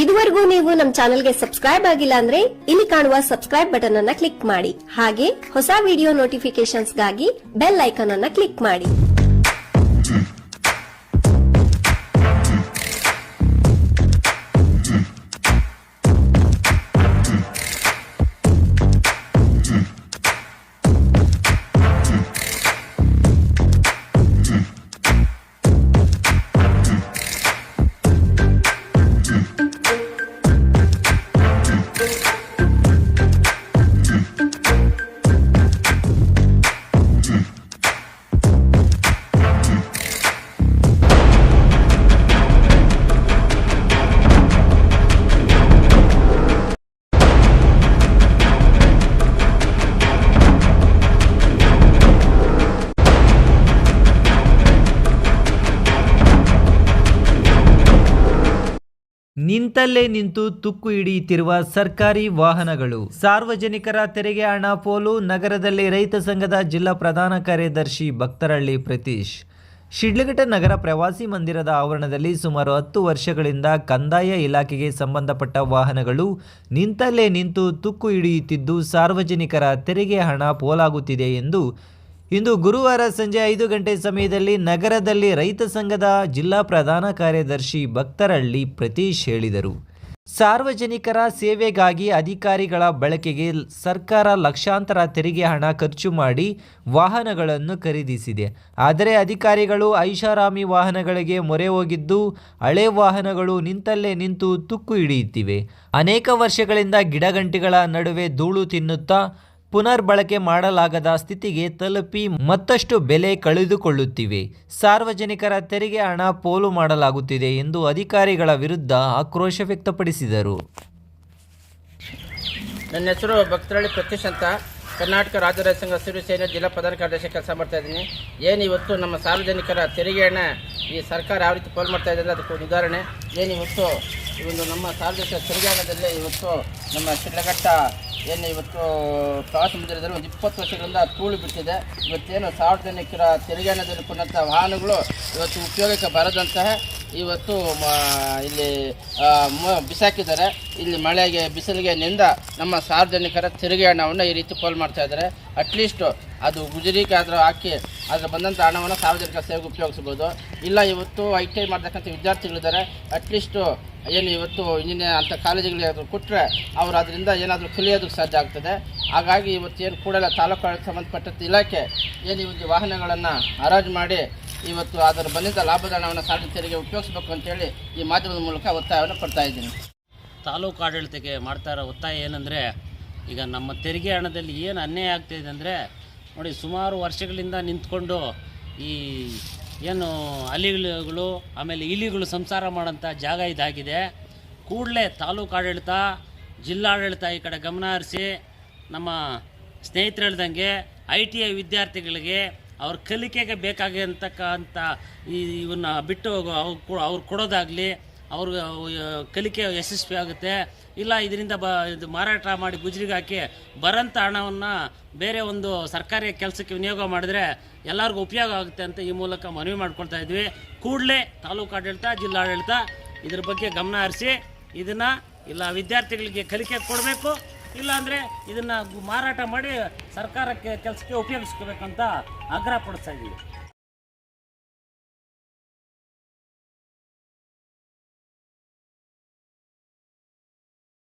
ಇದುವರೆಗೂ ನೀವು ನಮ್ಮ ಚಾನೆಲ್ಗೆ ಸಬ್ಸ್ಕ್ರೈಬ್ ಆಗಿಲ್ಲ ಅಂದ್ರೆ ಇಲ್ಲಿ ಕಾಣುವ ಸಬ್ಸ್ಕ್ರೈಬ್ ಬಟನ್ ಅನ್ನ ಕ್ಲಿಕ್ ಮಾಡಿ. ಹಾಗೆ ಹೊಸ ವಿಡಿಯೋ ನೋಟಿಫಿಕೇಶನ್ಸ್ಗಾಗಿ ಬೆಲ್ ಐಕಾನ್ ಅನ್ನ ಕ್ಲಿಕ್ ಮಾಡಿ. ನಿಂತಲ್ಲೇ ನಿಂತು ತುಕ್ಕು ಹಿಡಿಯುತ್ತಿರುವ ಸರ್ಕಾರಿ ವಾಹನಗಳು. ಸಾರ್ವಜನಿಕರ ತೆರಿಗೆ ಹಣ ಪೋಲು ನಗರದಲ್ಲಿ ರೈತ ಸಂಘದ ಜಿಲ್ಲಾ ಪ್ರಧಾನ ಕಾರ್ಯದರ್ಶಿ ಭಕ್ತರಳ್ಳಿ ಪ್ರತೀಶ್. ಶಿಡ್ಲಘಟ್ಟ ನಗರ ಪ್ರವಾಸಿ ಮಂದಿರದ ಆವರಣದಲ್ಲಿ ಸುಮಾರು ಹತ್ತು ವರ್ಷಗಳಿಂದ ಕಂದಾಯ ಇಲಾಖೆಗೆ ಸಂಬಂಧಪಟ್ಟ ವಾಹನಗಳು ನಿಂತಲ್ಲೇ ನಿಂತು ತುಕ್ಕು ಹಿಡಿಯುತ್ತಿದ್ದು ಸಾರ್ವಜನಿಕರ ತೆರಿಗೆ ಹಣ ಪೋಲಾಗುತ್ತಿದೆ ಎಂದು ಇಂದು ಗುರುವಾರ ಸಂಜೆ ಐದು ಗಂಟೆ ಸಮಯದಲ್ಲಿ ನಗರದಲ್ಲಿ ರೈತ ಸಂಘದ ಜಿಲ್ಲಾ ಪ್ರಧಾನ ಕಾರ್ಯದರ್ಶಿ ಭಕ್ತರಳ್ಳಿ ಪ್ರತೀಶ್ ಹೇಳಿದರು. ಸಾರ್ವಜನಿಕರ ಸೇವೆಗಾಗಿ ಅಧಿಕಾರಿಗಳ ಬಳಕೆಗೆ ಸರ್ಕಾರ ಲಕ್ಷಾಂತರ ತೆರಿಗೆ ಹಣ ಖರ್ಚು ಮಾಡಿ ವಾಹನಗಳನ್ನು ಖರೀದಿಸಿದೆ. ಆದರೆ ಅಧಿಕಾರಿಗಳು ಐಷಾರಾಮಿ ವಾಹನಗಳಿಗೆ ಮೊರೆ ಹೋಗಿದ್ದು, ಹಳೆ ವಾಹನಗಳು ನಿಂತಲ್ಲೇ ನಿಂತು ತುಕ್ಕು ಹಿಡಿಯುತ್ತಿವೆ. ಅನೇಕ ವರ್ಷಗಳಿಂದ ಗಿಡಗಂಟಿಗಳ ನಡುವೆ ಧೂಳು ತಿನ್ನುತ್ತಾ ಪುನರ್ಬಳಕೆ ಮಾಡಲಾಗದ ಸ್ಥಿತಿಗೆ ತಲುಪಿ ಮತ್ತಷ್ಟು ಬೆಲೆ ಕಳೆದುಕೊಳ್ಳುತ್ತಿವೆ. ಸಾರ್ವಜನಿಕರ ತೆರಿಗೆ ಹಣ ಪೋಲು ಮಾಡಲಾಗುತ್ತಿದೆ ಎಂದು ಅಧಿಕಾರಿಗಳ ವಿರುದ್ಧ ಆಕ್ರೋಶ ವ್ಯಕ್ತಪಡಿಸಿದರು. ನನ್ನ ಹೆಸರು ಭಕ್ತರಳ್ಳಿ ಪ್ರತೀಶ್ ಅಂತ. ಕರ್ನಾಟಕ ರಾಜ್ಯ ರೈತ ಸಂಘ ಸಿರು ಸೇನೆ ಜಿಲ್ಲಾ ಪ್ರಧಾನ ಕಾರ್ಯದರ್ಶಿ ಕೆಲಸ ಮಾಡ್ತಾ ಇದ್ದೀನಿ. ಏನು ಇವತ್ತು ನಮ್ಮ ಸಾರ್ವಜನಿಕರ ತೆರಿಗೆ ಹಣ ಈ ಸರ್ಕಾರ ಯಾವ ರೀತಿ ಪೋಲು ಮಾಡ್ತಾ ಇದೆ ಅಂದರೆ ಅದಕ್ಕೆ ಉದಾಹರಣೆ. ಏನು ಇವತ್ತು ಒಂದು ನಮ್ಮ ಸಾರ್ವಜನಿಕ ತೆರಿಗೆ ಹಣದಲ್ಲಿ ಇವತ್ತು ನಮ್ಮ ಶಿಡ್ಲಘಟ್ಟ ಏನು ಇವತ್ತು ಪ್ರವಾಸ ಮಂದಿರದಲ್ಲಿ ಒಂದು ಇಪ್ಪತ್ತು ವರ್ಷಗಳಿಂದ ತೂಳು ಬಿಟ್ಟಿದೆ. ಇವತ್ತೇನು ಸಾರ್ವಜನಿಕರ ತೆರಿಗೆ ಹಣದಲ್ಲಿ ಕೊಂಡಂಥ ವಾಹನಗಳು ಇವತ್ತು ಉಪಯೋಗಕ್ಕೆ ಬರದಂತಹ ಇವತ್ತು ಇಲ್ಲಿ ಬಿಸಾಕಿದ್ದಾರೆ. ಇಲ್ಲಿ ಮಳೆಗೆ, ಬಿಸಿಲಿಗೆ ನಿಂದ ನಮ್ಮ ಸಾರ್ವಜನಿಕರ ತೆರಿಗೆ ಹಣವನ್ನು ಈ ರೀತಿ ಪೋಲ್ ಮಾಡ್ತಾ ಇದ್ದಾರೆ. ಅಟ್ಲೀಸ್ಟು ಅದು ಗುಜರಿಗೆ ಆದರೂ ಹಾಕಿ ಅದರ ಬಂದಂಥ ಹಣವನ್ನು ಸಾರ್ವಜನಿಕ ಸೇವೆಗೆ ಉಪಯೋಗಿಸ್ಬೋದು. ಇಲ್ಲ, ಇವತ್ತು ಐ ಟಿ ಐ ಮಾಡ್ತಕ್ಕಂಥ ವಿದ್ಯಾರ್ಥಿಗಳಿದ್ದಾರೆ. ಅಟ್ಲೀಸ್ಟು ಏನು ಇವತ್ತು ಇಂಜಿನಿಯರ್ ಅಂಥ ಕಾಲೇಜುಗಳಿಗೆ ಕೊಟ್ಟರೆ ಅವರು ಅದರಿಂದ ಏನಾದರೂ ಕಲಿಯೋದಕ್ಕೆ ಸಾಧ್ಯ ಆಗ್ತದೆ. ಹಾಗಾಗಿ ಇವತ್ತು ಏನು ಕೂಡಲೇ ತಾಲೂಕು ಸಂಬಂಧಪಟ್ಟಂಥ ಇಲಾಖೆ ಏನು ಇವತ್ತು ವಾಹನಗಳನ್ನು ಹರಾಜು ಮಾಡಿ ಇವತ್ತು ಅದರ ಬಂದಿದ್ದ ಲಾಭದ ಹಣವನ್ನು ಸಾರ್ವಜನಿಕ ತೆರಿಗೆ ಉಪಯೋಗಿಸಬೇಕು ಅಂತೇಳಿ ಈ ಮಾಧ್ಯಮದ ಮೂಲಕ ಒತ್ತಾಯವನ್ನು ಕೊಡ್ತಾ ಇದ್ದೀನಿ. ತಾಲೂಕು ಆಡಳಿತಕ್ಕೆ ಮಾಡ್ತಾ ಇರೋ ಒತ್ತಾಯ ಏನಂದರೆ, ಈಗ ನಮ್ಮ ತೆರಿಗೆ ಹಣದಲ್ಲಿ ಏನು ಅನ್ಯಾಯ ಆಗ್ತಾಯಿದೆ ಅಂದರೆ, ನೋಡಿ ಸುಮಾರು ವರ್ಷಗಳಿಂದ ನಿಂತ್ಕೊಂಡು ಈ ಏನು ಅಲಿಗಳು, ಆಮೇಲೆ ಇಲಿಗಳು ಸಂಸಾರ ಮಾಡೋಂಥ ಜಾಗ ಇದಾಗಿದೆ. ಕೂಡಲೇ ತಾಲೂಕು ಆಡಳಿತ, ಜಿಲ್ಲಾಡಳಿತ ಈ ಕಡೆ ಗಮನ ಹರಿಸಿ, ನಮ್ಮ ಸ್ನೇಹಿತರು ಹೇಳ್ದಂಗೆ ಐ ಟಿ ಐ ವಿದ್ಯಾರ್ಥಿಗಳಿಗೆ ಅವ್ರ ಕಲಿಕೆಗೆ ಬೇಕಾಗಿರ್ತಕ್ಕಂಥ ಈ ಇವನ್ನ ಬಿಟ್ಟು ಅವ್ರು ಕೊಡೋದಾಗಲಿ ಅವ್ರ ಕಲಿಕೆ ಯಶಸ್ವಿ ಆಗುತ್ತೆ. ಇಲ್ಲ, ಇದರಿಂದ ಬ, ಇದು ಮಾರಾಟ ಮಾಡಿ ಗುಜರಿಗೆ ಹಾಕಿ ಬರೋಂಥ ಹಣವನ್ನು ಬೇರೆ ಒಂದು ಸರ್ಕಾರಿ ಕೆಲಸಕ್ಕೆ ವಿನಿಯೋಗ ಮಾಡಿದ್ರೆ ಎಲ್ಲರಿಗೂ ಉಪಯೋಗ ಆಗುತ್ತೆ ಅಂತ ಈ ಮೂಲಕ ಮನವಿ ಮಾಡ್ಕೊಳ್ತಾ ಇದ್ವಿ. ಕೂಡಲೇ ತಾಲೂಕು ಆಡಳಿತ ಜಿಲ್ಲಾಡಳಿತ ಇದ್ರ ಬಗ್ಗೆ ಗಮನ ಹರಿಸಿ ಇದನ್ನು ಇಲ್ಲ, ವಿದ್ಯಾರ್ಥಿಗಳಿಗೆ ಕಲಿಕೆ ಕೊಡಬೇಕು ಇಲ್ಲಾಂದರೆ ಇದನ್ನು ಮಾರಾಟ ಮಾಡಿ ಸರ್ಕಾರಕ್ಕೆ ಕೆಲಸಕ್ಕೆ ಉಪಯೋಗಿಸ್ಕೋಬೇಕಂತ ಆಗ್ರಹ ಪಡಿಸ್ತಾ ಇದ್ದೀವಿ.